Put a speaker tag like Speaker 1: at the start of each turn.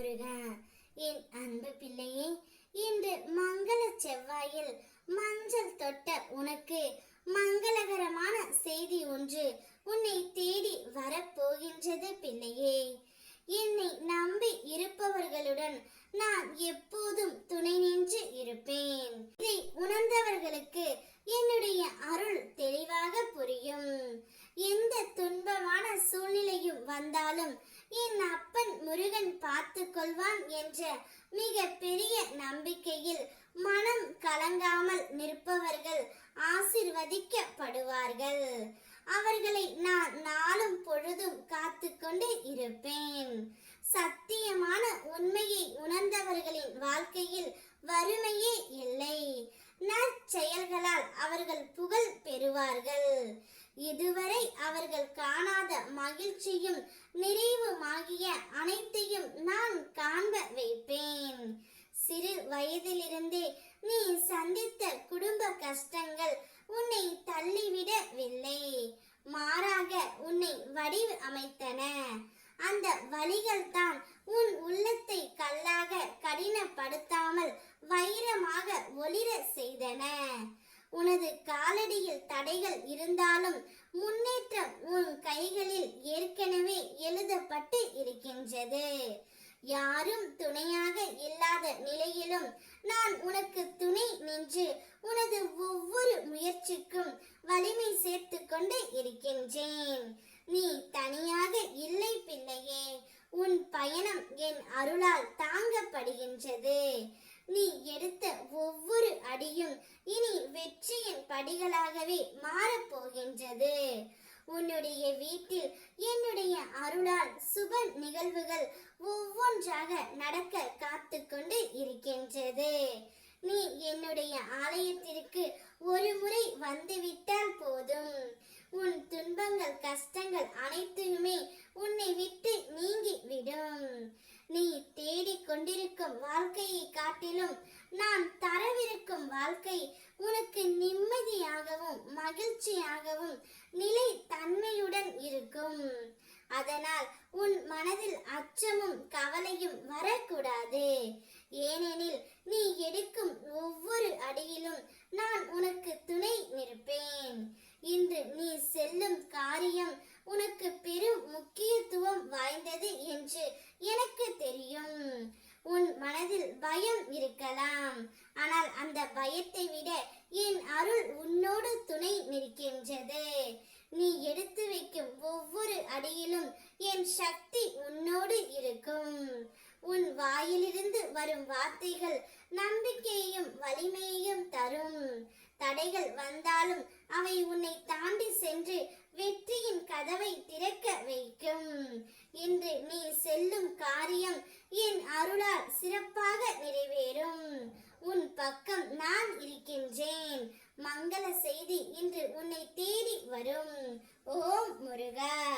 Speaker 1: முருகா என் அன்பு பிள்ளையே இன்று மங்கள செவ்வாயில் மஞ்சள் தொட்ட உனக்கு மங்களகரமான செய்தி ஒன்று உன்னை தேடி வரப்போகின்றது பிள்ளையே. என்னை நம்பி இருப்பவர்களுடன் நான் எப்போதும் துணை நின்று இருப்பேன். இதை உணர்ந்தவர்களுக்கு என்னுடைய அருள் தெளிவாக புரியும். எந்த துன்பமான சூழ்நிலையும் வந்தாலும் என் அப்பன் முருகன் பார்த்து கொள்வான் என்ற மிக பெரிய நம்பிக்கையில் மனம் கலங்காமல் நிற்பவர்கள் ஆசிர்வதிக்கப்படுவார்கள். அவர்களை நான் நாளும் பொழுதும் காத்து கொண்டு இருப்பேன். சத்தியமான உண்மையை உணர்ந்தவர்களின் வாழ்க்கையில் வறுமையே இல்லை. நற்செயல்களால் அவர்கள் புகழ் பெறுவார்கள். இதுவரை அவர்கள் காணாத மகிழ்ச்சியும் நிறைவுமாகிய அனைத்தையும் நான் காண்ப வைப்பேன். சிறு வயதிலிருந்தே நீ சந்தித்த குடும்ப கஷ்டங்கள் உன்னை தள்ளிவிடவில்லை. மாறாக உன்னை வடிவமைத்தன. அந்த வழிகள் தான் உன் உள்ளத்தை கல்லாக கடினப்படுத்தாமல் வைரமாக ஒளிர செய்தன. உனது காலடியில் தடைகள் இருந்தாலும் முன்னேற்றம் உன் கைகளில் ஏற்கனவே எழுதப்பட்டு இருக்கின்றது. யாரும் துணையாக இல்லாத நிலையிலும் நான் உனக்கு துணை நின்று உனது ஒவ்வொரு முயற்சிக்கும் வலிமை சேர்த்து கொண்டு இருக்கின்றேன். நீ தனியாக இல்லை பிள்ளையே. உன் பயணம் என் அருளால் தாங்கப்படுகின்றது. நீ எடுத்த ஒவ்வொரு அடியும் இனி வெற்றியின் படிகளாகவே மாறப்போகின்றது. உன்னுடைய வீட்டில் என்னுடைய அருளால் சுப நிகழ்வுகள் ஒவ்வொன்றாக நடக்க காத்து கொண்டு இருக்கின்றது கொண்டிருக்கும் வாழ்க்கையை காட்டிலும் நான் தரவிருக்கும் வாழ்க்கை உனக்கு நிம்மதியாகவும் மகிழ்ச்சியாகவும் நிலை தன்மையுடன் இருக்கும். அதனால் உன் மனதில் அச்சமும் கவலையும் வரக்கூடாது. ஏனெனில் நீ எடுக்கும் ஒவ்வொரு அடியிலும் நான் உனக்கு துணை நிற்பேன். இன்று நீ செல்லும் காரியம் உனக்கு பெரும் முக்கியத்துவம் வாய்ந்தது என்று எனக்கு தெரியும் உன் மனதில் பயம் இருக்கலாம் ஆனால் அந்த பயத்தை விட என் அருள் உன்னோடு துணை நிற்கின்றது. நீ எடுத்து வைக்கும் ஒவ்வொரு அடியிலும் என் சக்தி உன்னோடு இருக்கும். உன் வாயிலிருந்து வரும் வார்த்தைகள் நம்பிக்கையையும் வலிமையையும் தரும். தடைகள் வந்தாலும் அவை உன்னை தாண்டி சென்று வெற்றியின் கதவை திறக்க வைக்கும். இன்று நீ செல்லும் காரியம் என் அருளால் சிறப்பாக நிறைவேறும். உன் பக்கம் நான் இருக்கின்றேன். மங்கள செய்தி இன்று உன்னை தேடி வரும். ஓம் முருகா.